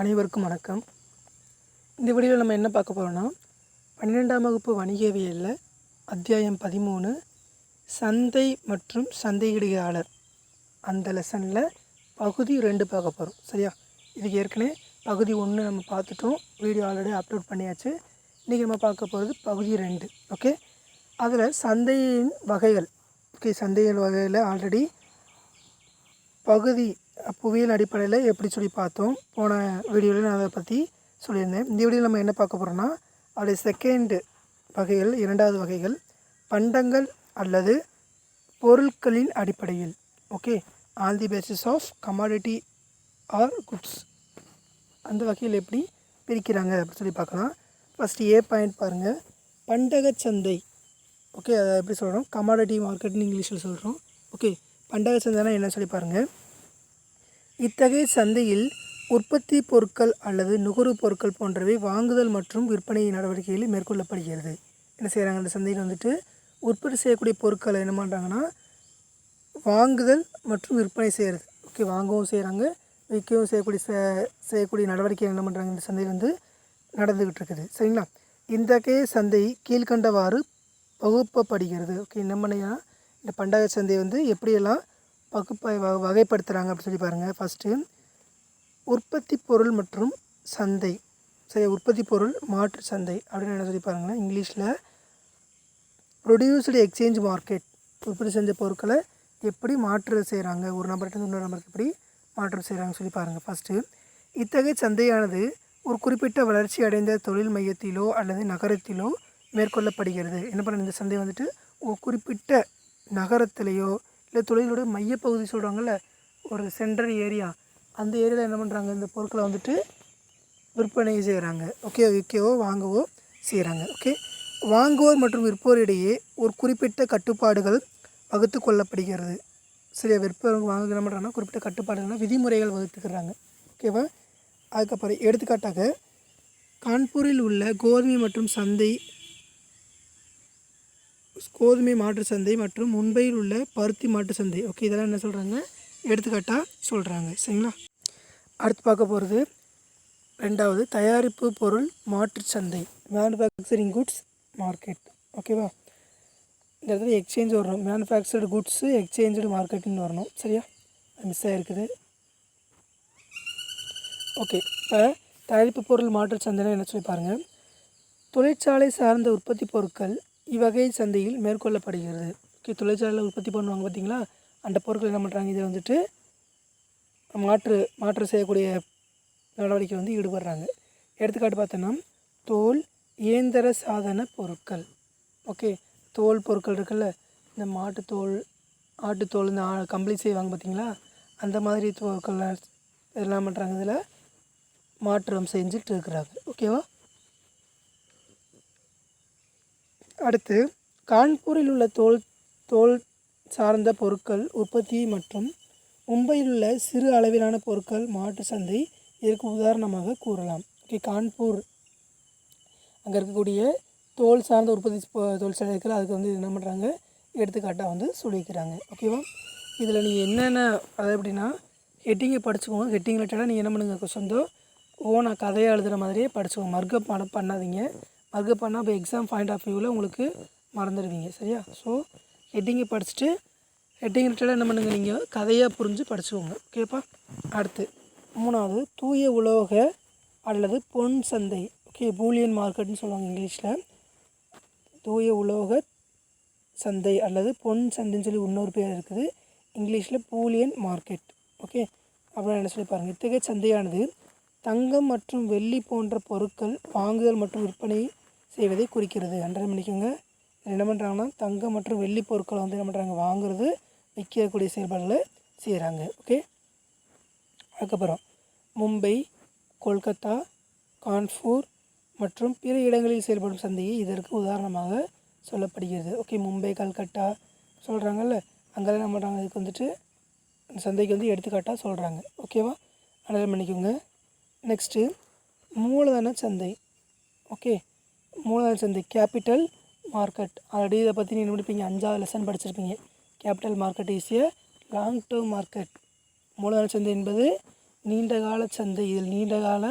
அனைவருக்கும் வணக்கம். இந்த வீடியோவில் நம்ம என்ன பார்க்க போகிறோம்னா பன்னிரெண்டாம் வகுப்பு வணிகவியலில் அத்தியாயம் பதிமூணு சந்தை மற்றும் சந்தையிடுகையாளர். அந்த லெசனில் பகுதி ரெண்டு பார்க்க போகிறோம் சரியா? இதுக்கு ஏற்கனவே பகுதி ஒன்று நம்ம பார்த்துட்டோம். வீடியோ ஆல்ரெடி அப்லோட் பண்ணியாச்சு. இன்றைக்கி நம்ம பார்க்க போகிறது பகுதி ரெண்டு. ஓகே அதில் சந்தையின் வகைகள். ஓகே சந்தையின் வகையில் ஆல்ரெடி பகுதி புவியியல் அடிப்படையில் எப்படி சொல்லி பார்த்தோம்? போன வீடியோவில் நான் அதை பற்றி சொல்லியிருந்தேன். இந்த வீடியோவில் நம்ம என்ன பார்க்க போகிறோம்னா அதோடைய செகண்ட் வகைகள் இரண்டாவது வகைகள் பண்டங்கள் அல்லது பொருட்களின் அடிப்படையில். Okay all the basis of commodity or goods அந்த வகையில் எப்படி பிரிக்கிறாங்க அப்படின்னு சொல்லி பார்க்கலாம். ஃபஸ்ட்டு ஏ பாயிண்ட் பாருங்கள் பண்டகச்சந்தை ஓகே அதை எப்படி சொல்கிறோம் கமாடிட்டி மார்க்கெட்னு இங்கிலீஷில் சொல்கிறோம் ஓகே பண்டக சந்தைனா என்ன சொல்லி பாருங்கள் இத்தகைய சந்தையில் உற்பத்தி பொருட்கள் அல்லது நுகர்வுப் பொருட்கள் போன்றவை வாங்குதல் மற்றும் விற்பனை நடவடிக்கைகளில் மேற்கொள்ளப்படுகிறது. என்ன செய்கிறாங்க அந்த சந்தையில் வந்துட்டு உற்பத்தி செய்யக்கூடிய பொருட்களை என்ன பண்ணுறாங்கன்னா வாங்குதல் மற்றும் விற்பனை செய்கிறது ஓகே வாங்கவும் செய்கிறாங்க விற்கவும் செய்யக்கூடிய ச செய்யக்கூடிய நடவடிக்கை என்ன பண்ணுறாங்க இந்த சந்தையில் வந்து நடந்துக்கிட்டு இருக்குது சரிங்களா? இந்தகைய சந்தை கீழ்கண்டவாறு பகுப்பப்படுகிறது. ஓகே என்ன பண்ணியா இந்த பண்டக சந்தை வந்து எப்படியெல்லாம் பகுப்பை வ- வகைப்படுத்துகிறாங்க அப்படின்னு சொல்லி பாருங்கள் ஃபஸ்ட்டு உற்பத்தி பொருள் மற்றும் சந்தை. சரி உற்பத்தி பொருள் மாற்று சந்தை அப்படின்னு என்ன சொல்லி பாருங்கன்னா இங்கிலீஷில் ப்ரொடியூஸ்டு எக்ஸ்சேஞ்ச் மார்க்கெட் உற்பத்தி செஞ்ச பொருட்களை எப்படி மாற்று செய்கிறாங்க ஒரு நபர்கிட்ட இன்னொரு நபருக்கு எப்படி மாற்று செய்கிறாங்கன்னு சொல்லி பாருங்கள் ஃபஸ்ட்டு இத்தகைய சந்தையானது ஒரு குறிப்பிட்ட வளர்ச்சி அடைந்த தொழில் மையத்திலோ அல்லது நகரத்திலோ மேற்கொள்ளப்படுகிறது. என்ன பண்ண இந்த சந்தை வந்துட்டு ஒரு குறிப்பிட்ட நகரத்திலேயோ இல்லை தொழிலோட மையப்பகுதி சொல்கிறாங்கல்ல ஒரு சென்ட்ரல் ஏரியா அந்த ஏரியாவில் என்ன பண்ணுறாங்க இந்த பொருட்களை வந்துட்டு விற்பனை செய்கிறாங்க ஓகே விற்கவோ வாங்கவோ செய்கிறாங்க ஓகே வாங்குவோர் மற்றும் விற்போர் இடையே ஒரு குறிப்பிட்ட கட்டுப்பாடுகள் வகுத்து கொள்ளப்படுகிறது. சரியா? விற்பவங்க வாங்க என்ன பண்ணுறாங்கன்னா குறிப்பிட்ட கட்டுப்பாடுகள்னா விதிமுறைகள் வகுத்துக்கிறாங்க. ஓகேவா அதுக்கப்புறம் எடுத்துக்காட்டாக கான்பூரில் உள்ள கோதுமை மற்றும் சந்தை கோதுமை மாற்று சந்தை மற்றும் மும்பையில் உள்ள பருத்தி மாற்று சந்தை. ஓகே இதெல்லாம் என்ன சொல்கிறாங்க எடுத்துக்காட்டாக சொல்கிறாங்க சரிங்களா? அடுத்து பார்க்க போகிறது ரெண்டாவது தயாரிப்பு பொருள் மாற்று சந்தை. மேனுஃபேக்சரிங் குட்ஸ் மார்க்கெட் ஓகேவா இந்த இடத்துல எக்ஸ்சேஞ்ச் வரணும் மேனுஃபேக்சர்டு குட்ஸு எக்ஸ்சேஞ்சு மார்க்கெட்டுன்னு வரணும். சரியா? மிஸ் ஆகிருக்குது ஓகே இப்போ தயாரிப்பு பொருள் மாற்று சந்தைனா என்ன சொல்லி பாருங்கள் தொழிற்சாலை சார்ந்த உற்பத்தி பொருட்கள் இவ்வகை சந்தையில் மேற்கொள்ளப்படுகிறது. ஓகே தொழிற்சாலையில் உற்பத்தி பண்ணுவாங்க பார்த்தீங்களா அந்த பொருட்கள் என்ன பண்ணுறாங்க இதை வந்துட்டு மாற்று மாற்று செய்யக்கூடிய நடவடிக்கை வந்து ஈடுபடுறாங்க. எடுத்துக்காட்டு பார்த்தோன்னா தோல் இயந்திர சாதன பொருட்கள். ஓகே தோல் பொருட்கள் இருக்குல்ல? இந்த மாட்டுத்தோல் ஆட்டுத்தோல் இந்த கம்பளி செய்வாங்க பார்த்தீங்களா அந்த மாதிரி பொருட்கள் இதெல்லாம் பண்ணுறாங்க இதில் மாற்றம் செஞ்சுட்டு இருக்கிறாங்க. ஓகேவா? அடுத்து கான்பூரில் உள்ள தோல் தோல் சார்ந்த பொருட்கள் உற்பத்தி மற்றும் மும்பையில் உள்ள சிறு அளவிலான பொருட்கள் மாட்டு சந்தை இதற்கு உதாரணமாக கூறலாம். ஓகே கான்பூர் அங்கே இருக்கக்கூடிய தோல் சார்ந்த உற்பத்தி தோல் தொழிற்சாலை அதுக்கு வந்து என்ன பண்ணுறாங்க எடுத்துக்காட்டாக வந்து சொல்லியிருக்கிறாங்க ஓகேவா இதில் நீங்கள் என்னென்ன அது எப்படின்னா ஹெட்டிங்கை படிச்சுக்கோங்க. ஹெட்டிங் ரிலேட்டடாக நீங்கள் என்ன பண்ணுங்க? கொஸ்டின்தோ ஓனாக கதையாக எழுதுகிற மாதிரியே படிச்சுக்கோங்க. மர்க்கப் பண்ண பண்ணாதீங்க. மர்க்கப் பண்ணால் இப்போ எக்ஸாம் பாயிண்ட் ஆஃப் வியூவில் உங்களுக்கு மறந்துடுவீங்க சரியா? ஸோ ஹெட்டிங்கை படிச்சுட்டு ஹெட்டிங் ரிலேட்டடாக என்ன பண்ணுங்க நீங்கள் கதையாக புரிஞ்சு படிச்சுக்கோங்க ஓகேப்பா அடுத்து மூணாவது தூய உலோக அல்லது பொன் சந்தை ஓகே பூலியன் மார்க்கெட்னு சொல்லுவாங்க இங்கிலீஷில். தூய உலோக சந்தை அல்லது பொன் சந்தைன்னு சொல்லி இன்னொரு பேர் இருக்குது. இங்கிலீஷில் பூலியன் மார்க்கெட் ஓகே அப்படின்னு என்ன சொல்லி பாருங்கள் இத்தகைய சந்தையானது தங்கம் மற்றும் வெள்ளி போன்ற பொருட்கள் வாங்குதல் மற்றும் விற்பனை செய்வதை குறிக்கிறது. அன்றரை மணிக்குங்க என்ன பண்ணுறாங்கன்னா தங்கம் மற்றும் வெள்ளி பொருட்களை வந்து என்ன பண்ணுறாங்க வாங்குறது விற்கக்கூடிய செயல்பாடுகளை செய்கிறாங்க ஓகே அதுக்கப்புறம் மும்பை கொல்கத்தா கான்பூர் மற்றும் பிற இடங்களில் செயல்படும் சந்தையை இதற்கு உதாரணமாக சொல்லப்படுகிறது. ஓகே மும்பை கல்கட்டா சொல்கிறாங்கல்ல அங்கெல்லாம் என்ன பண்ணுறாங்க இதுக்கு வந்துட்டு அந்த சந்தைக்கு வந்து எடுத்துக்காட்டாக சொல்கிறாங்க ஓகேவா அனலைஸ் பண்ணிக்கோங்க நெக்ஸ்ட்டு மூலதன சந்தை. ஓகே மூணாவது சந்தை கேபிட்டல் மார்க்கெட் ஆல்ரெடி இதை பற்றி நீங்கள் முடிப்பீங்க அஞ்சாவது லெசன் படிச்சிருப்பீங்க. Capital market is long term market மூலதன சந்தை என்பது நீண்டகால சந்தை. இதில் நீண்டகால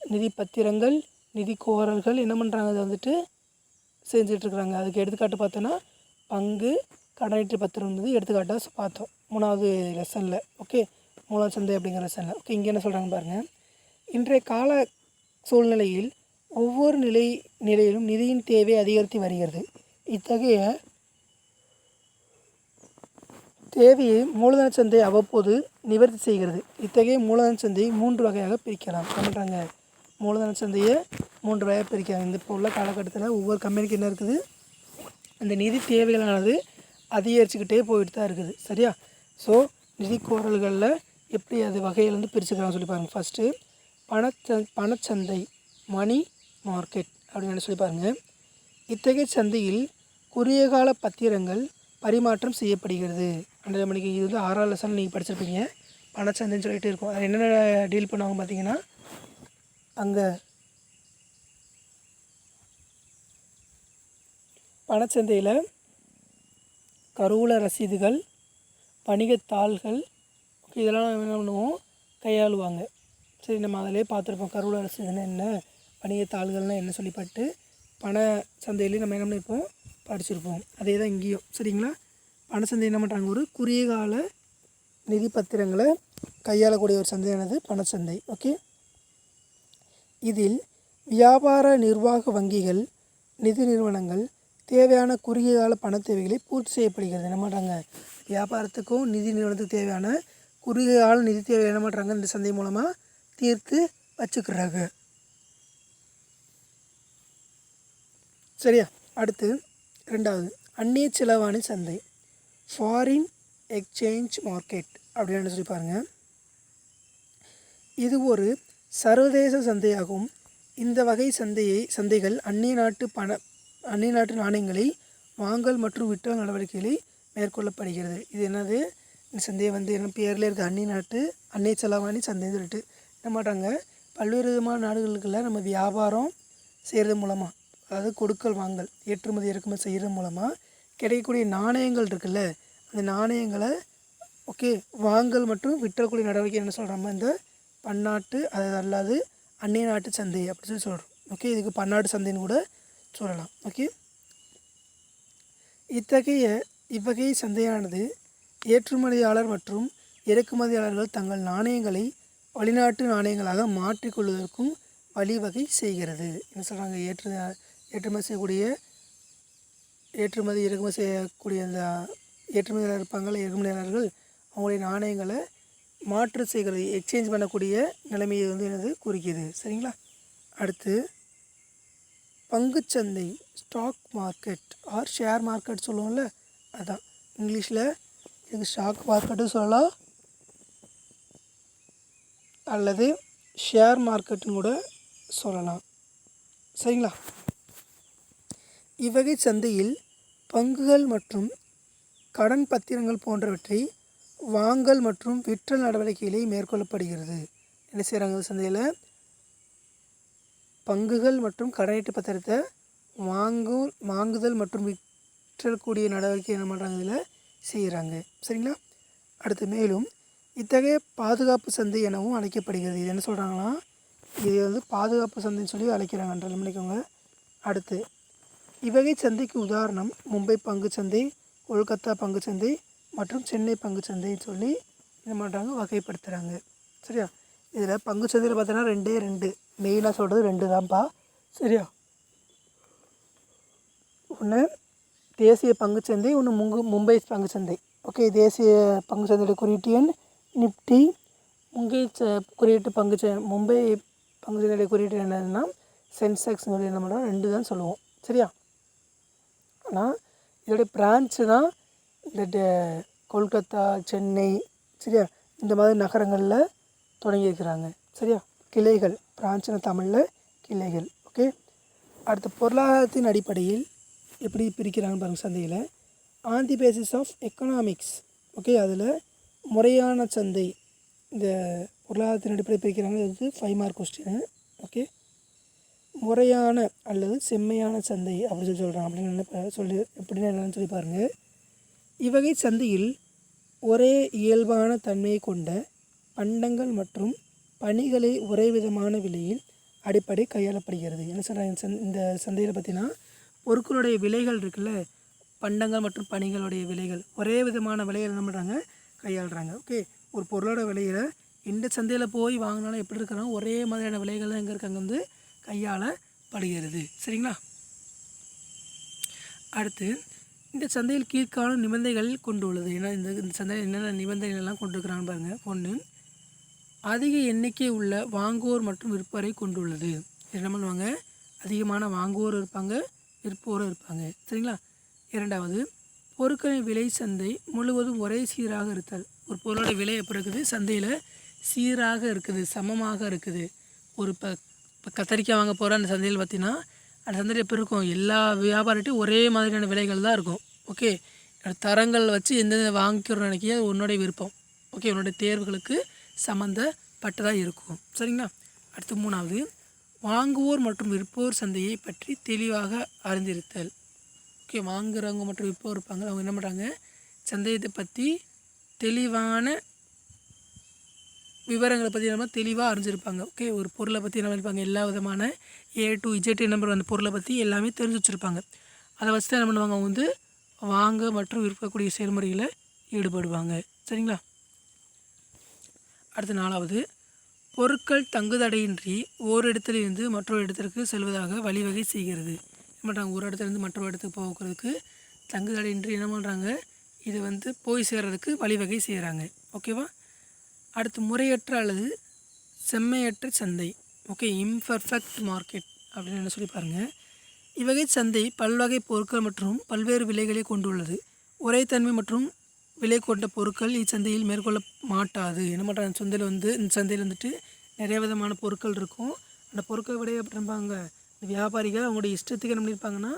நிதி பத்திரங்கள் நிதி கோரல்கள் என்ன பண்ணுறாங்க அதை வந்துட்டு செஞ்சிட்ருக்குறாங்க அதுக்கு எடுத்துக்காட்டு பார்த்தோன்னா பங்கு கடனீட்டு பத்திரம் வந்து எடுத்துக்காட்டாக பார்த்தோம். மூணாவது லெசனில் ஓகே மூணாவது சந்தை அப்படிங்கிற லெசனில் ஓகே இங்கே என்ன சொல்கிறாங்க பாருங்கள் இன்றைய கால சூழ்நிலையில் ஒவ்வொரு நிலை நிலையிலும் நிதியின் தேவை அதிகரித்து வருகிறது. இத்தகைய தேவையை மூலதன சந்தை அவ்வப்போது நிவர்த்தி செய்கிறது. இத்தகைய மூலதன சந்தையை மூன்று வகையாக பிரிக்கலாம். பண்ணுறாங்க மூலதன சந்தையை மூன்று வகையாக பிரிக்கிறாங்க இந்த இப்போ உள்ள காலகட்டத்தில் ஒவ்வொரு கம்பெனிக்கு என்ன இருக்குது? அந்த நிதி தேவைகளானது அதிகரிச்சுக்கிட்டே போயிட்டு தான் இருக்குது. சரியா? ஸோ நிதி கோரல்களில் எப்படி அது வகையில் வந்து சொல்லி பாருங்கள் ஃபஸ்ட்டு பணச்ச பணச்சந்தை மணி மார்க்கெட் அப்படின்னு சொல்லி பாருங்கள் இத்தகைய சந்தையில் குறுகிய கால பத்திரங்கள் பரிமாற்றம் செய்யப்படுகிறது. அந்த மணிக்கு இது வந்து ஆறாவது லெசன் நீங்கள் படிச்சிருப்பீங்க. பணச்சந்தைன்னு சொல்லிட்டு இருக்கும். அது என்னென்ன டீல் பண்ணுவாங்க பார்த்தீங்கன்னா அங்கே பணச்சந்தையில் கருவூல ரசீதுகள் வணிகத்தாள்கள் இதெல்லாம் என்ன பண்ணுவோம்? கையாளுவாங்க. சரி நம்ம அதிலே பார்த்துருப்போம். கருவூல ரசீதுன்னா என்ன? வணிகத்தாள்கள்னால் என்ன சொல்லிப்பட்டு பண சந்தையிலையும் நம்ம என்ன பண்ணியிருப்போம்? படிச்சிருப்போம். அதே தான் இங்கேயும். சரிங்களா? பண சந்தை என்ன பண்ணுறாங்க ஒரு குறுகிய கால நிதி பத்திரங்களை கையாளக்கூடிய ஒரு சந்தையானது பணச்சந்தை ஓகே? இதில் வியாபார நிர்வாக வங்கிகள் நிதி நிறுவனங்கள் தேவையான குறுகிய கால பண தேவைகளை பூர்த்தி செய்யப்படுகிறது. என்ன பண்ணுறாங்க வியாபாரத்துக்கும் நிதி நிறுவனத்துக்கு தேவையான குறுகிய கால நிதி தேவை என்ன பண்ணுறாங்க இந்த சந்தை மூலமாக தீர்த்து வச்சுக்கிறாங்க. சரியா? அடுத்து ரெண்டாவது அந்நிய செலவாணி சந்தை. ஃபாரின் எக்ஸ்சேஞ்ச் மார்க்கெட் அப்படின்னு சொல்லி பாருங்கள் இது ஒரு சர்வதேச சந்தையாகும். இந்த வகை சந்தையை சந்தைகள் அந்நிய நாட்டு பண அந்நிய நாட்டு நாணயங்களை வாங்கல் மற்றும் விற்றல் நடவடிக்கைகளை மேற்கொள்ளப்படுகிறது. இது என்னது? இந்த சந்தையை வந்து என்ன பேரில் இருக்க? அந்நிய நாட்டு அந்நிய செலவாணி சந்தைன்னு சொல்லிட்டு. என்ன மாட்டாங்க பல்வேறு விதமான நாடுகளுக்குள்ள நம்ம வியாபாரம் செய்கிறது மூலமாக அதாவது கொடுக்கல் வாங்கல் ஏற்றுமதி இறக்குமதி செய்கிறது மூலமாக கிடைக்கக்கூடிய நாணயங்கள் இருக்குல்ல அந்த நாணயங்களை ஓகே வாங்கல் மற்றும் விற்றக்கூடிய நடவடிக்கை என்ன சொல்கிறோம் இந்த பன்னாட்டு அது அல்லாது அந்நிய நாட்டு சந்தை அப்படின்னு சொல்லி சொல்கிறோம் ஓகே இதுக்கு பன்னாட்டு சந்தைன்னு கூட சொல்லலாம். ஓகே இத்தகைய இவ்வகை சந்தையானது ஏற்றுமதியாளர் மற்றும் இறக்குமதியாளர்கள் தங்கள் நாணயங்களை வெளிநாட்டு நாணயங்களாக மாற்றிக்கொள்வதற்கும் வழிவகை செய்கிறது. என்ன சொல்கிறாங்க ஏற்று ஏற்றுமதி செய்யக்கூடிய ஏற்றுமதி இறக்குமதி செய்யக்கூடிய அந்த ஏற்றுமதியாளர் இருப்பாங்கள்ல இறக்குமதியாளர்கள் அவங்களுடைய நாணயங்களை மாற்று செய்கிறது எக்ஸ்சேஞ்ச் பண்ணக்கூடிய நிலைமையை வந்து எனது குறிக்கிது சரிங்களா? அடுத்து பங்குச்சந்தை stock market or share market சொல்லுவோம்ல அதான். இங்கிலீஷில் இதுக்கு ஸ்டாக் மார்க்கெட்டும் சொல்லலாம் அல்லது ஷேர் மார்க்கெட்டுன்னு கூட சொல்லலாம். சரிங்களா? இவ்வகை சந்தையில் பங்குகள் மற்றும் கடன் பத்திரங்கள் போன்றவற்றை வாங்கல் மற்றும் விற்றல் நடவடிக்கைகளை மேற்கொள்ளப்படுகிறது. என்ன செய்கிறாங்க இந்த சந்தையில்? பங்குகள் மற்றும் கடனீட்டு பத்திரத்தை வாங்கு வாங்குதல் மற்றும் விற்றக்கூடிய நடவடிக்கை என்ன பண்ணுறாங்க இதில்? செய்கிறாங்க சரிங்களா? அடுத்து மேலும் இத்தகைய பாதுகாப்பு சந்தை எனவும் அழைக்கப்படுகிறது. இது என்ன சொல்கிறாங்கன்னா இது வந்து பாதுகாப்பு சந்தைன்னு சொல்லி அழைக்கிறாங்கன்ற நினைக்கோங்க. அடுத்து இவ்வகை சந்தைக்கு உதாரணம் மும்பை பங்குச்சந்தை கொல்கத்தா பங்குச்சந்தை மற்றும் சென்னை பங்குச்சந்தைன்னு சொல்லி என்ன பண்ணுறாங்க வகைப்படுத்துகிறாங்க சரியா? இதில் பங்குச்சந்தையில் பார்த்தோன்னா ரெண்டே ரெண்டு. மெயினாக சொல்கிறது ரெண்டு தான்ப்பா சரியா? ஒன்று தேசிய பங்குச்சந்தை ஒன்று முங்கு மும்பை பங்குச்சந்தை ஓகே தேசிய பங்குச்சந்தையோட குறியீட்டு எண் நிப்டி. மும்பை ச குறியீட்டு பங்குச்ச மும்பை பங்குச்சந்தையோட குறியீட்டு என்னதுன்னா சென்செக்ஸ் என்ன பண்ணுறோம் ரெண்டு தான் சொல்லுவோம். சரியா? ஆனால் இதோடைய பிரான்ச்சு தான் இந்த கொல்கத்தா சென்னை சரியா? இந்த மாதிரி நகரங்களில் தொடங்கியிருக்கிறாங்க சரியா? கிளைகள் பிரான்ச்சுன தமிழில் கிளைகள் ஓகே அடுத்து பொருளாதாரத்தின் அடிப்படையில் எப்படி பிரிக்கிறாங்கன்னு பாருங்கள் சந்தையில். On the basis of economics okay அதில் முறையான சந்தை இந்த பொருளாதாரத்தின் அடிப்படையில் பிரிக்கிறாங்க இது ஃபைவ் மார்க் கொஸ்டின் ஓகே முறையான அல்லது செம்மையான சந்தை அப்படின்னு சொல்லி சொல்கிறான் அப்படின்னு சொல்லி எப்படின்னு என்னென்னு சொல்லி பாருங்கள் இவ்வகை சந்தையில் ஒரே இயல்பான தன்மையை கொண்ட பண்டங்கள் மற்றும் பணிகளை ஒரே விதமான விலையில் அடிப்படை கையாளப்படுகிறது. என்ன சொல்கிறாங்க இந்த இந்த சந்தையில் பார்த்தீங்கன்னா பொருட்களுடைய விலைகள் இருக்குல்ல? பண்டங்கள் மற்றும் பணிகளுடைய விலைகள் ஒரே விதமான விலையில் என்ன பண்ணுறாங்க கையாளுறாங்க. ஓகே? ஒரு பொருளோட விலையில் இந்த சந்தையில் போய் வாங்கினாலும் எப்படி இருக்கிறாங்க ஒரே மாதிரியான விலைகள் தான் எங்கே இருக்காங்க வந்து கையாளப்படுகிறது. சரிங்களா? அடுத்து இந்த சந்தையில் கீழ்காணும் நிபந்தனைகள் கொண்டுள்ளது ஏன்னா இந்த இந்த சந்தையில் என்னென்ன நிபந்தனைகள் எல்லாம் பாருங்கள் ஒன்று அதிக எண்ணிக்கை உள்ள வாங்குவோர் மற்றும் விற்பரை கொண்டுள்ளது என்ன பண்ணுவாங்க? அதிகமான வாங்குவோர் இருப்பாங்க விற்போரும் இருப்பாங்க. சரிங்களா? இரண்டாவது பொருட்களின் விலை சந்தை முழுவதும் ஒரே சீராக இருத்தல். ஒரு பொருளோட விலை எப்படி இருக்குது? சந்தையில் சீராக இருக்குது சமமாக இருக்குது. ஒரு ப இப்போ கத்தரிக்காய் வாங்க போகிற அந்த சந்தையில் பார்த்தீங்கன்னா அந்த சந்தையில் எப்படி இருக்கும்? எல்லா வியாபாரிட்டையும் ஒரே மாதிரியான விலைகள் தான் இருக்கும். ஓகே தரங்கள் வச்சு எந்தெந்த வாங்கிக்கிறோம் நினைக்கிய அது உன்னுடைய விருப்பம். ஓகே உன்னுடைய தேர்வுகளுக்கு சம்மந்தப்பட்டதாக இருக்கும். சரிங்களா? அடுத்து மூணாவது வாங்குவோர் மற்றும் விற்போர் சந்தையை பற்றி தெளிவாக அறிந்திருத்தல். ஓகே வாங்குறவங்க மற்றும் விற்போர் இருப்பாங்க. அவங்க என்ன பண்ணுறாங்க சந்தையத்தை பற்றி தெளிவான விவரங்களை பற்றி நம்ம தெளிவாக அறிஞ்சிருப்பாங்க. ஓகே ஒரு பொருளை பற்றி என்ன இருப்பாங்க எல்லா விதமான ஏ டு இஜெட் நம்பர் அந்த பொருளை பற்றி எல்லாமே தெரிஞ்சு வச்சுருப்பாங்க. அதை வச்சு தான் என்ன பண்ணுவாங்க? அவங்க வந்து வாங்க மற்றும் விற்கக்கூடிய செயல்முறையில் ஈடுபடுவாங்க. சரிங்களா? அடுத்த நாலாவது. பொருட்கள் தங்குதடையின்றி ஓரிடத்திலிருந்து மற்றொரு இடத்திற்கு செல்வதாக வழிவகை செய்கிறது. என்ன பண்ணுறாங்க ஒரு இடத்துலேருந்து மற்றொரு இடத்துக்கு போகிறதுக்கு தங்குதடையின்றி என்ன பண்ணுறாங்க இது வந்து போய் சேர்கிறதுக்கு வழிவகை செய்கிறாங்க ஓகேவா அடுத்து முறையற்ற அல்லது செம்மையற்ற சந்தை. ஓகே இம்பர்ஃபெக்ட் மார்க்கெட் அப்படின்னு என்ன சொல்லி பாருங்கள் இவ்வகை சந்தை பல்வகை பொருட்கள் மற்றும் பல்வேறு விலைகளை கொண்டுள்ளது. ஒரே தன்மை மற்றும் விலை கொண்ட பொருட்கள் இச்சந்தையில் மேற்கொள்ள மாட்டாது. என்ன பண்ணுறாங்க சந்தையில் வந்து இந்த சந்தையில் வந்துட்டு நிறைய விதமான பொருட்கள் இருக்கும். அந்த பொருட்கள் விட எப்படி இருப்பாங்க? இந்த வியாபாரிகள் அவங்களுடைய இஷ்டத்துக்கு என்ன பண்ணியிருப்பாங்கன்னா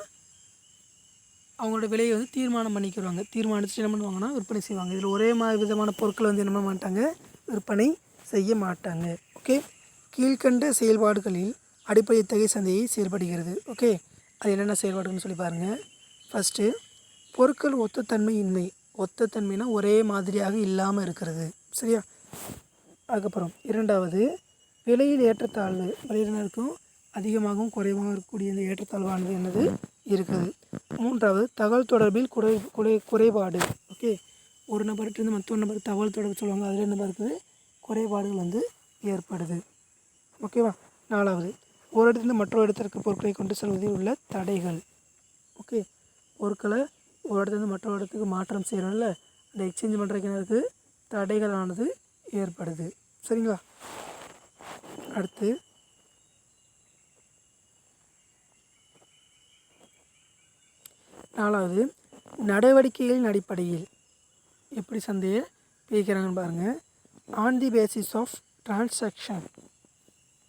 அவங்களோட விலையை வந்து தீர்மானம் பண்ணிக்கிறாங்க தீர்மானித்து என்ன பண்ணுவாங்கன்னா விற்பனை செய்வாங்க. இதில் ஒரே மாதிரி விதமான பொருட்கள் வந்து என்ன பண்ண மாட்டாங்க? விற்பனை செய்ய மாட்டாங்க ஓகே கீழ்கண்ட செயல்பாடுகளில் அடிப்படை இத்தகைய சந்தையை செயல்படுகிறது ஓகே அது என்னென்ன செயல்பாடுன்னு சொல்லி பாருங்கள் ஃபஸ்ட்டு பொருட்கள் ஒத்தத்தன்மை இன்மை ஒத்தத்தன்மைனா ஒரே மாதிரியாக இல்லாமல் இருக்கிறது சரியா? அதுக்கப்புறம் இரண்டாவது விலையில் ஏற்றத்தாழ்வு. விலையில் என்ன இருக்கும்? அதிகமாகவும் குறைவாகவும் இருக்கக்கூடிய இந்த ஏற்றத்தாழ்வானது என்னது? இருக்குது. மூன்றாவது தகவல் தொடர்பில் குறை குறை குறைபாடு ஓகே ஒரு நபர்கிட்ட மற்றொரு நபர் தகவல் தொடர்பு சொல்லுவாங்க. அதில் என்ன இருக்குது குறைபாடுகள் வந்து ஏற்படுது. ஓகேவா நாலாவது ஒரு இடத்துலேருந்து மற்றொரு இடத்திற்கு பொருட்களை கொண்டு செல்வதில் உள்ள தடைகள். ஓகே பொருட்களை ஒரு இடத்துலேருந்து மற்றொரு இடத்துக்கு மாற்றம் செய்கிறோம்ல அந்த எக்ஸ்சேஞ்ச் பண்ணுறதுக்கு என்ன இருக்குது தடைகளானது ஏற்படுது. சரிங்களா? அடுத்து நாலாவது நடவடிக்கைகளின் அடிப்படையில். எப்படி சந்தையை பிரிக்கிறாங்கன்னு பாருங்கள் on the basis of transaction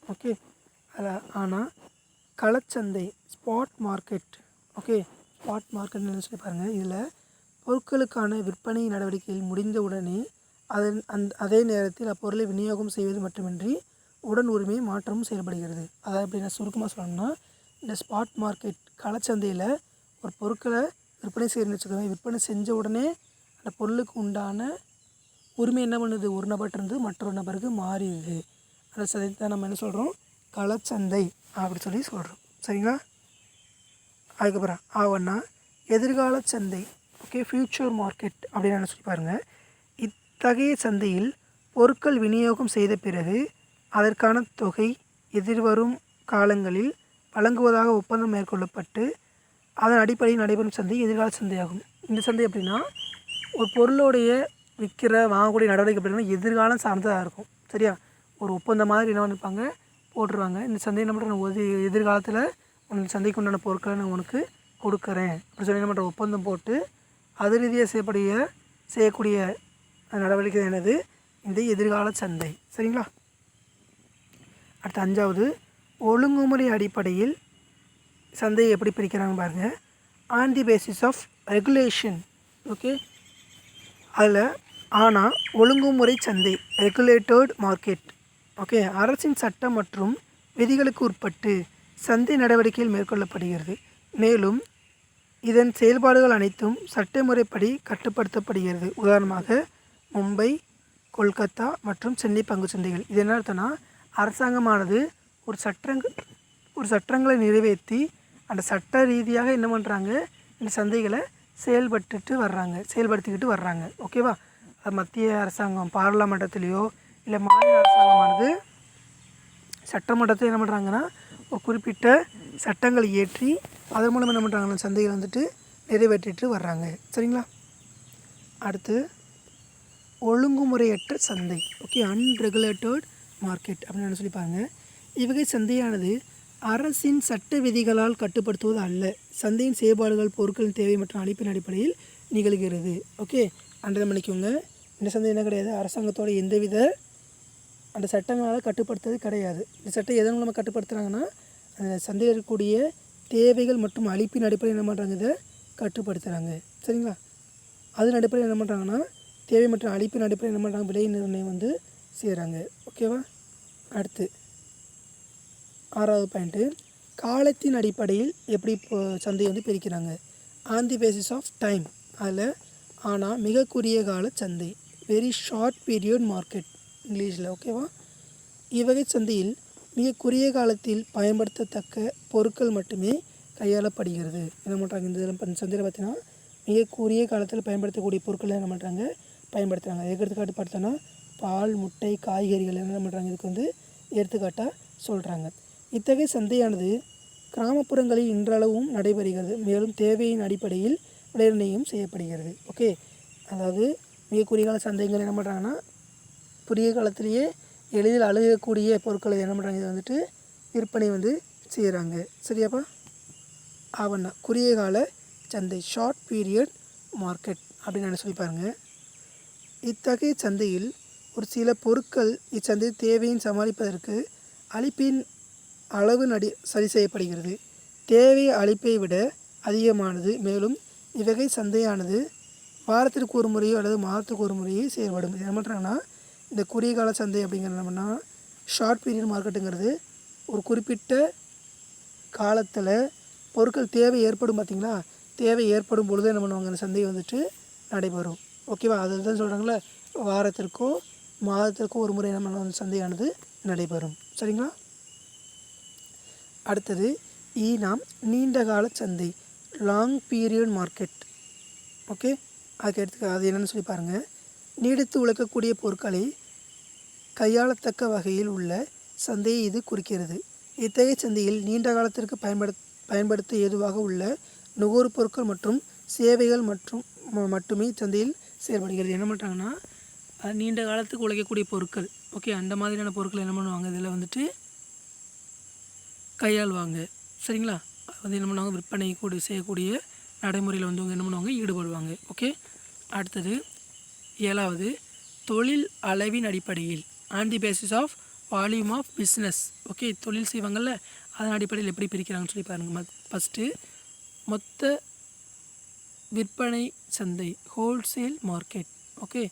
okay அதில் ஆனால் களச்சந்தை ஸ்பாட் மார்க்கெட் ஓகே ஸ்பாட் மார்க்கெட்னு சொல்லி பாருங்கள் இதில் பொருட்களுக்கான விற்பனை நடவடிக்கைகள் முடிந்த உடனே அதன் அந்த அதே நேரத்தில் அப்பொருளை விநியோகம் செய்வது மட்டுமின்றி உடன் உரிமை மாற்றமும் செயல்படுகிறது. அதாவது எப்படி நான் சுருக்கமாக சொல்லணும்னா இந்த ஸ்பாட் மார்க்கெட் களச்சந்தையில் ஒரு பொருட்களை விற்பனை செய்யணும்னு வச்சுக்கோங்க. விற்பனை செஞ்ச உடனே அந்த பொருளுக்கு உண்டான உரிமை என்ன பண்ணுது? ஒரு நபர்கிட்டருந்து மற்றொரு நபருக்கு மாறிடுது. அந்த சந்தை தான் நம்ம என்ன சொல்கிறோம் களச்சந்தை அப்படி சொல்லி சொல்கிறோம் சரிங்களா? அதுக்கப்புறம் ஆவன்னா எதிர்கால சந்தை ஓகே ஃப்யூச்சர் மார்க்கெட் அப்படின்னு என்ன சொல்லி பாருங்கள் இத்தகைய சந்தையில் பொருட்கள் விநியோகம் செய்த பிறகு அதற்கான தொகை எதிர்வரும் காலங்களில் வழங்குவதாக ஒப்பந்தம் மேற்கொள்ளப்பட்டு அதன் அடிப்படையில் நடைபெறும் சந்தை எதிர்கால சந்தையாகும். இந்த சந்தை எப்படின்னா ஒரு பொருளுடைய விற்கிற வாங்கக்கூடிய நடவடிக்கை எப்படின்னா எதிர்காலம் சார்ந்ததாக இருக்கும். சரியா? ஒரு ஒப்பந்தம் மாதிரி என்ன பண்ணிருப்பாங்க போட்டுருவாங்க. இந்த சந்தை என்ன பண்ணுறேன் எதிர்காலத்தில் உனக்கு சந்தைக்கு உண்டான பொருட்களை நான் உனக்கு கொடுக்குறேன். அப்படி சொல்லி என்ன பண்ணுற ஒப்பந்தம் போட்டு அது ரீதியாக செய்யக்கூடிய செய்யக்கூடிய நடவடிக்கை என்னது? இந்த எதிர்கால சந்தை. சரிங்களா? அடுத்து அஞ்சாவது ஒழுங்குமுறை அடிப்படையில் சந்தையை எப்படி பிரிக்கிறாங்க பாருங்கள் on the basis of regulation okay அதில் ஆனால் ஒழுங்குமுறை சந்தை ரெகுலேட்டட் மார்க்கெட் ஓகே அரசின் சட்டம் மற்றும் விதிகளுக்கு உட்பட்டு சந்தை நடவடிக்கைகள் மேற்கொள்ளப்படுகிறது. மேலும் இதன் செயல்பாடுகள் அனைத்தும் சட்டமுறைப்படி கட்டுப்படுத்தப்படுகிறது. உதாரணமாக மும்பை கொல்கத்தா மற்றும் சென்னை பங்கு சந்தைகள். இது என்ன அர்த்தம்னா அரசாங்கமானது ஒரு சட்டங் ஒரு சட்டங்களை நிறைவேற்றி அந்த சட்ட ரீதியாக என்ன பண்ணுறாங்க இந்த சந்தைகளை செயல்பட்டுட்டு வர்றாங்க. செயல்படுத்திக்கிட்டு வர்றாங்க. ஓகேவா அது மத்திய அரசாங்கம் பாராளுமன்றத்திலேயோ இல்லை மாநில அரசாங்கமானது சட்டமன்றத்தை என்ன பண்ணுறாங்கன்னா ஒரு குறிப்பிட்ட சட்டங்களை இயற்றி அதன் மூலம் என்ன பண்ணுறாங்கன்னா சந்தைகள் வந்துட்டு நிறைவேற்றிட்டு வர்றாங்க. சரிங்களா? அடுத்து ஒழுங்குமுறையற்ற சந்தை. ஓகே அன்ரெகுலேட்டட் மார்க்கெட் அப்படின்னு சொல்லி பாருங்கள் இவ்வகை சந்தையானது அரசின் சட்ட விதிகளால் கட்டுப்படுத்துவது அல்ல. சந்தையின் செயல்பாடுகள் பொருட்களின் தேவை மற்றும் அழைப்பின் அடிப்படையில் நிகழ்கிறது. ஓகே? அன்றதை மன்னிக்கோங்க. இந்த சந்தை என்ன கிடையாது? அரசாங்கத்தோட எந்தவித அந்த சட்டங்களால் கட்டுப்படுத்துறது கிடையாது. இந்த சட்டம் எதன் மூலமாக கட்டுப்படுத்துகிறாங்கன்னா அந்த சந்தையில் இருக்கக்கூடிய தேவைகள் மற்றும் அழிப்பின் அடிப்படையில் என்ன பண்ணுறாங்க இதை கட்டுப்படுத்துகிறாங்க சரிங்களா? அதன் அடிப்படையில் என்ன பண்ணுறாங்கன்னா தேவை மற்றும் அழிப்பின் அடிப்படையில் என்ன பண்ணுறாங்க விலை நிர்ணயம் வந்து செய்கிறாங்க ஓகேவா? அடுத்து. ஆறாவது பாயிண்ட்டு காலத்தின் அடிப்படையில் எப்படி இப்போ சந்தையை வந்து பிரிக்கிறாங்க? On the basis of time அதில் ஆனால் மிக குறுகிய கால சந்தை. வெரி ஷார்ட் பீரியட் மார்க்கெட் இங்கிலீஷில் ஓகேவா இவ்வகை சந்தையில் மிக குறுகிய காலத்தில் பயன்படுத்தத்தக்க பொருட்கள் மட்டுமே கையாளப்படுகிறது. என்ன பண்ணுறாங்க இந்த இதில் சந்தையில் பார்த்தீங்கன்னா மிக குறுகிய காலத்தில் பயன்படுத்தக்கூடிய பொருட்களை என்ன பண்ணுறாங்க பயன்படுத்துகிறாங்க எடுத்துக்காட்டு பார்த்தோன்னா பால் முட்டை காய்கறிகள் என்ன பண்ணுறாங்க இதுக்கு வந்து எடுத்துக்காட்டாக சொல்கிறாங்க இத்தகைய சந்தையானது கிராமப்புறங்களில் இன்றளவும் நடைபெறுகிறது. மேலும் தேவையின் அடிப்படையில் விலை நிர்ணயம் செய்யப்படுகிறது. ஓகே. அதாவது மிக குறுகிய கால சந்தைகள் என்ன பண்ணுறாங்கன்னா குறுகிய காலத்திலேயே எளிதில் அழுகக்கூடிய பொருட்களை என்ன பண்ணுறாங்க இதை வந்துட்டு விற்பனை வந்து செய்கிறாங்க சரியாப்பா? ஆவண்ணா. குறுகிய கால சந்தை. ஷார்ட் பீரியட் மார்க்கெட் அப்படின்னு நான் சொல்லி பாருங்க. இத்தகைய சந்தையில் ஒரு சில பொருட்கள் இச்சந்தை தேவையின் சமாளிப்பதற்கு அளிப்பின் அளவு நடி சரி செய்யப்படுகிறது. தேவை அளிப்பை விட அதிகமானது மேலும் இவ்வகை சந்தையானது வாரத்திற்கு ஒரு முறையோ அல்லது மாதத்துக்கு ஒரு முறையோ செயல்படும். இது என்ன பண்ணுறாங்கன்னா இந்த குறுகிய கால சந்தை அப்படிங்கிறது என்னன்னா ஷார்ட் பீரியட் மார்க்கெட்டுங்கிறது ஒரு குறிப்பிட்ட காலத்தில் பொருட்கள் தேவை ஏற்படும் பார்த்தீங்களா தேவை ஏற்படும் பொழுது என்ன பண்ணுவாங்க? அந்த சந்தை வந்துட்டு நடைபெறும். ஓகேவா அதில் தான் சொல்கிறாங்களே வாரத்திற்கோ மாதத்திற்கோ ஒரு முறை என்ன பண்ணுவாங்க? சந்தையானது நடைபெறும். சரிங்களா? அடுத்தது ஈனாம் நீண்ட கால சந்தை லாங் பீரியட் மார்க்கெட் ஓகே அதுக்கு எடுத்து அது என்னென்னு சொல்லி பாருங்கள் நீடித்து உழைக்கக்கூடிய பொருட்களை கையாளத்தக்க வகையில் உள்ள சந்தையை இது குறிக்கிறது. இத்தகைய சந்தையில் நீண்ட காலத்திற்கு பயன்படு பயன்படுத்த ஏதுவாக உள்ள நுகர்வு பொருட்கள் மற்றும் சேவைகள் மற்றும் ம- மட்டுமே சந்தையில் செயல்படுகிறது. என்ன பண்ணுறாங்கன்னா நீண்ட காலத்துக்கு உழைக்கக்கூடிய பொருட்கள். ஓகே அந்த மாதிரியான பொருட்கள் என்ன பண்ணுவாங்க? இதில் வந்துட்டு கையாளுவாங்க. சரிங்களா? அது வந்து என்ன பண்ணுவாங்க? விற்பனை கூட செய்யக்கூடிய நடைமுறையில் வந்து அவங்க என்ன பண்ணுவாங்க? ஈடுபடுவாங்க. ஓகே? அடுத்தது ஏழாவது தொழில் அளவின் அடிப்படையில். On the basis of volume of business okay? தொழில் செய்வாங்கள்ல அதன் அடிப்படையில் எப்படி பிரிக்கிறாங்கன்னு சொல்லி பாருங்கள் ஃபஸ்ட்டு மொத்த விற்பனை சந்தை ஹோல்சேல் மார்க்கெட் ஓகே?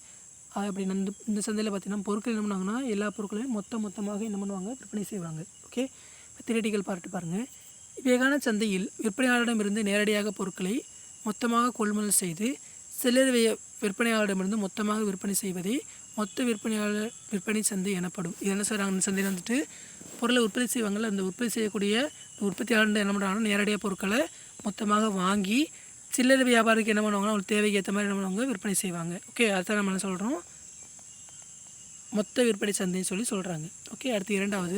அது அப்படி இந்த இந்த சந்தையில் பார்த்தீங்கன்னா பொருட்கள் என்ன பண்ணுவாங்கன்னா எல்லா பொருட்களையும் மொத்த மொத்தமாக என்ன பண்ணுவாங்க? விற்பனை செய்வாங்க. ஓகே? தியரட்டிக்கல் பார்ட்டு பாருங்கள் இவ்வகையான சந்தையில் விற்பனையாளரிடமிருந்து நேரடியாக பொருட்களை மொத்தமாக கொள்முதல் செய்து சிலர் விற்பனையாளரிடமிருந்து மொத்தமாக விற்பனை செய்வதே மொத்த விற்பனையாளர் விற்பனை சந்தை எனப்படும். இது என்ன செய்கிறாங்க அந்த சந்தையில் வந்துட்டு பொருளை உற்பத்தி செய்வாங்கள்ல அந்த உற்பத்தி செய்யக்கூடிய உற்பத்தியாளர் என்ன பண்ணுறாங்கன்னா நேரடியாக பொருட்களை மொத்தமாக வாங்கி சில்லறை வியாபாரிக்கு என்ன பண்ணுவாங்கன்னா அவங்களுக்கு தேவைக்கு ஏற்ற மாதிரி என்ன பண்ணுவாங்க? விற்பனை செய்வாங்க. ஓகே அதுதான் நம்ம என்ன சொல்கிறோம் மொத்த விற்பனை சந்தைன்னு சொல்லி சொல்கிறாங்க ஓகே அடுத்து இரண்டாவது.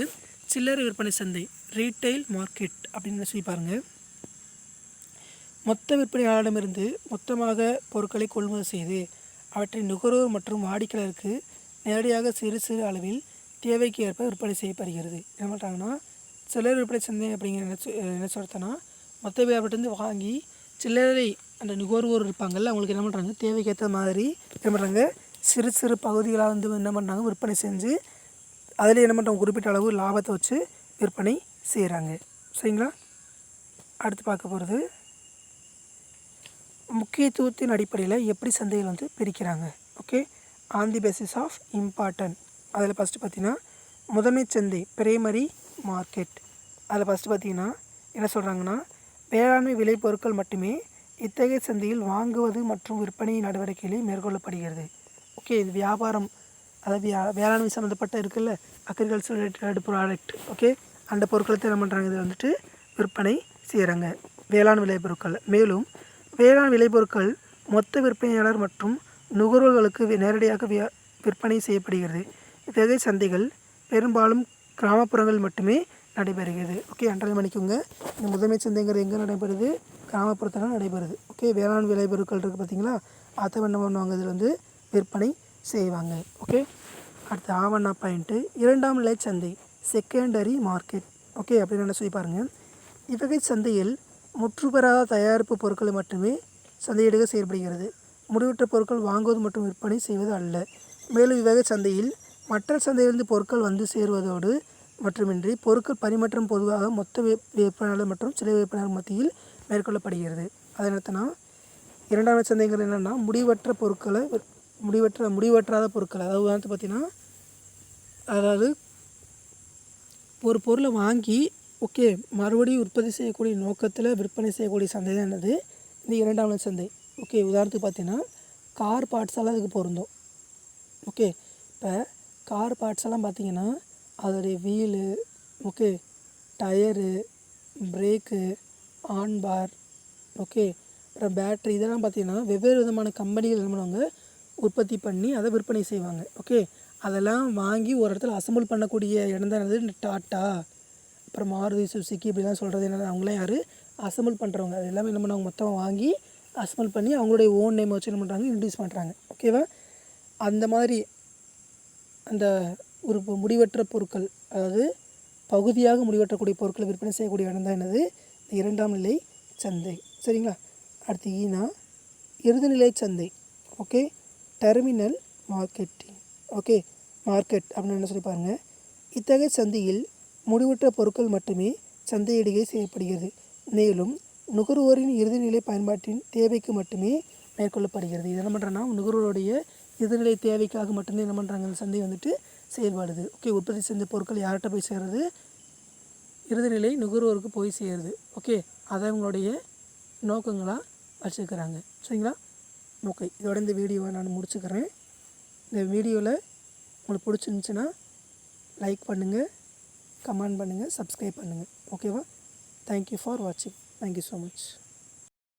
சில்லறை விற்பனை சந்தை ரீட்டைல் மார்க்கெட் அப்படின்னு சொல்லி பாருங்கள் மொத்த விற்பனையாளரிடமிருந்து மொத்தமாக பொருட்களை கொள்முதல் செய்து அவற்றை நுகர்வோர் மற்றும் வாடிக்கையாளருக்கு நேரடியாக சிறு சிறு அளவில் தேவைக்கு ஏற்ப விற்பனை செய்யப்படுகிறது. என்ன பண்ணுறாங்கன்னா சில்லறை விற்பனை சந்தை அப்படிங்கிற என்ன சொல்கிறதுனா மொத்த வியாபாரத்துலேருந்து வாங்கி சில்லறை அந்த நுகர்வோர் இருப்பாங்கள்ல அவங்களுக்கு என்ன பண்ணுறாங்க தேவைக்கு ஏற்ற மாதிரி என்ன பண்ணுறாங்க சிறு சிறு பகுதிகளாக வந்து என்ன பண்ணுறாங்க விற்பனை செஞ்சு அதில் என்ன பண்ணுறாங்க குறிப்பிட்ட அளவு லாபத்தை வச்சு விற்பனை செய்கிறாங்க. சரிங்களா? அடுத்து பார்க்க போகிறது முக்கியத்துவத்தின் அடிப்படையில் எப்படி சந்தைகள் வந்து பிரிக்கிறாங்க? Okay on the basis of important அதில் ஃபஸ்ட்டு பார்த்தீங்கன்னா முதன்மை சந்தை பிரைமரி மார்க்கெட் அதில் ஃபஸ்ட்டு பார்த்தீங்கன்னா என்ன சொல்கிறாங்கன்னா வேளாண்மை விளைபொருட்கள் மட்டுமே இத்தகைய சந்தையில் வாங்குவது மற்றும் விற்பனை நடவடிக்கைகளில் மேற்கொள்ளப்படுகிறது. ஓகே இது வியாபாரம் அதாவது வேளாண்மை சம்மந்தப்பட்ட இருக்குல்ல அக்ரிகல்ச்சர் ரிலேட்டட் ப்ராடக்ட் ஓகே அந்த பொருட்களை தான் என்ன பண்ணுறாங்க இது வந்துட்டு விற்பனை செய்கிறாங்க வேளாண் விளைபொருட்கள் மேலும் வேளாண் விளைபொருட்கள் மொத்த விற்பனையாளர் மற்றும் நுகர்வோர்களுக்கு நேரடியாக வியா- விற்பனை செய்யப்படுகிறது. இத்தகைய சந்தைகள் பெரும்பாலும் கிராமப்புறங்கள் மட்டுமே நடைபெறுகிறது. ஓகே அன்றரை மணிக்குங்க. இந்த முதன்மை சந்தைங்கிறது எங்கே நடைபெறுது? கிராமப்புறத்தில் நடைபெறுது. ஓகே வேளாண் விளைபொருட்கள் இருக்குது பார்த்தீங்களா அதை என்ன பண்ணுவாங்க இதில் வந்து விற்பனை செய்வாங்க. ஓகே அடுத்து ஆவண்ணா பாயிண்ட்டு இரண்டாம் நிலை சந்தை செகண்டரி மார்க்கெட் ஓகே அப்படின்னு என்ன சொல்லி பாருங்கள் இவ்வகை சந்தையில் முற்றுபெறாத தயாரிப்பு பொருட்களை மட்டுமே சந்தையிடுக செயல்படுகிறது. முடிவுற்ற பொருட்கள் வாங்குவது மற்றும் விற்பனை செய்வது அல்ல. மேலும் இவ்வகை சந்தையில் மற்ற சந்தையிலிருந்து பொருட்கள் வந்து சேருவதோடு மட்டுமின்றி பொருட்கள் பரிமாற்றம் பொதுவாக மொத்த விற்பனையாளர் மற்றும் சிலை விற்பனையாளர் மத்தியில் மேற்கொள்ளப்படுகிறது. அதை நிறுத்தினா இரண்டாவது சந்தைங்கிறது என்னென்னா முடிவற்ற பொருட்களை முடிவற்ற முடிவற்றாத பொருட்கள். அதாவது உதாரணத்துக்கு பார்த்தீங்கன்னா அதாவது ஒரு பொருளை வாங்கி ஓகே மறுபடியும் உற்பத்தி செய்யக்கூடிய நோக்கத்தில் விற்பனை செய்யக்கூடிய சந்தை தான் என்னது? இந்த இரண்டாம் நிலை சந்தை. ஓகே உதாரணத்துக்கு பார்த்தீங்கன்னா கார் பார்ட்ஸ் எல்லாம் இதுக்கு பொருந்தும். ஓகே இப்போ கார் பார்ட்ஸ் எல்லாம் பார்த்தீங்கன்னா அதோடைய wheel okay tyre brake on bar okay அப்புறம் பேட்ரி இதெல்லாம் பார்த்தீங்கன்னா வெவ்வேறு விதமான கம்பெனிகள் என்ன பண்ணுவாங்க? உற்பத்தி பண்ணி அதை விற்பனை செய்வாங்க. ஓகே? அதெல்லாம் வாங்கி ஒரு இடத்துல அசம்பிள் பண்ணக்கூடிய இடம் தான் என்னது? டாட்டா. அப்புறம் மாருதி சுசுக்கி இப்படிலாம் சொல்கிறது என்னென்ன அவங்களாம் யார்? அசம்பிள் பண்ணுறவங்க அது எல்லாமே என்ன பண்ணுவாங்க மொத்தமாக வாங்கி அசம்பிள் பண்ணி அவங்களுடைய ஓன் நேம் வச்சு என்ன பண்ணுறாங்க இன்ட்ரடியூஸ் பண்ணுறாங்க ஓகேவா அந்த மாதிரி அந்த ஒரு முடிவற்ற பொருட்கள் அதாவது பகுதியாக முடிவற்றக்கூடிய பொருட்களை விற்பனை செய்யக்கூடிய இடம் தான் என்னது? இந்த இரண்டாம் நிலை சந்தை. சரிங்களா? அடுத்து ஈனா. இறுதிநிலை சந்தை. Okay terminal marketing okay market அப்படின்னு என்ன சொல்லி பாருங்க? இத்தகைய சந்தையில் முடிவற்ற பொருட்கள் மட்டுமே சந்தையிடுகை செய்யப்படுகிறது. மேலும் நுகர்வோரின் இறுதிநிலை பயன்பாட்டின் தேவைக்கு மட்டுமே மேற்கொள்ளப்படுகிறது. இது என்ன பண்ணுறேன்னா நுகர்வோருடைய இறுதிநிலை தேவைக்காக மட்டுமே என்ன பண்ணுறாங்க இந்த சந்தை வந்துட்டு செயல்படுது. ஓகே உற்பத்தி செஞ்ச பொருட்கள் யார்கிட்ட போய் சேருது இறுதிநிலை நுகர்வோருக்கு போய் சேருது. ஓகே அதை அவங்களுடைய நோக்கங்களாக வச்சுருக்கிறாங்க. சரிங்களா? ஓகே இதோட இந்த வீடியோவை நான் முடிச்சுக்கிறேன். இந்த வீடியோவில் உங்களுக்கு பிடிச்சிருந்துச்சுன்னா லைக் பண்ணுங்கள் கமெண்ட் பண்ணுங்கள் சப்ஸ்கிரைப் பண்ணுங்கள் ஓகேவா தேங்க்யூ ஃபார் வாட்சிங் தேங்க்யூ ஸோ மச்